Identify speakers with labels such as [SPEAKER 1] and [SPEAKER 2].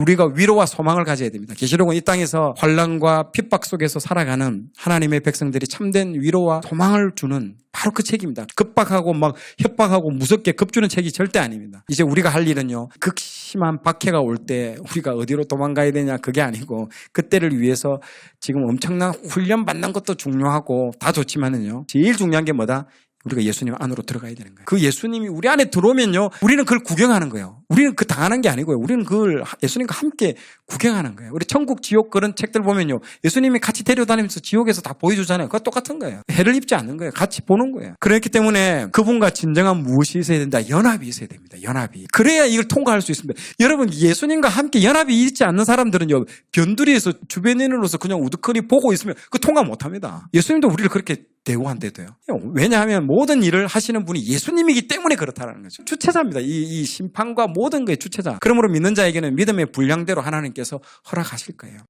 [SPEAKER 1] 우리가 위로와 소망을 가져야 됩니다. 계시록은 이 땅에서 환란과 핍박 속에서 살아가는 하나님의 백성들이 참된 위로와 소망을 주는 바로 그 책입니다. 급박하고 막 협박하고 무섭게 급주는 책이 절대 아닙니다. 이제 우리가 할 일은요. 극심한 박해가 올 때 우리가 어디로 도망가야 되냐 그게 아니고 그때를 위해서 지금 엄청난 훈련 받는 것도 중요하고 다 좋지만은요. 제일 중요한 게 뭐다? 우리가 예수님 안으로 들어가야 되는 거예요. 그 예수님이 우리 안에 들어오면요. 우리는 그걸 구경하는 거예요. 우리는 그 당하는 게 아니고요. 우리는 그걸 예수님과 함께 구경하는 거예요. 우리 천국, 지옥 그런 책들 보면요. 예수님이 같이 데려다니면서 지옥에서 다 보여주잖아요. 그거 똑같은 거예요. 해를 입지 않는 거예요. 같이 보는 거예요. 그렇기 때문에 그분과 진정한 무엇이 있어야 된다? 연합이 있어야 됩니다. 연합이. 그래야 이걸 통과할 수 있습니다. 여러분, 예수님과 함께 연합이 있지 않는 사람들은요. 변두리에서 주변인으로서 그냥 우두커니 보고 있으면 그 통과 못 합니다. 예수님도 우리를 그렇게 대우한대도요. 왜냐하면 모든 일을 하시는 분이 예수님이기 때문에 그렇다는 거죠. 주체자입니다. 이, 이 심판과 모든 거의 주체자. 그러므로 믿는 자에게는 믿음의 분량대로 하나님께서 허락하실 거예요.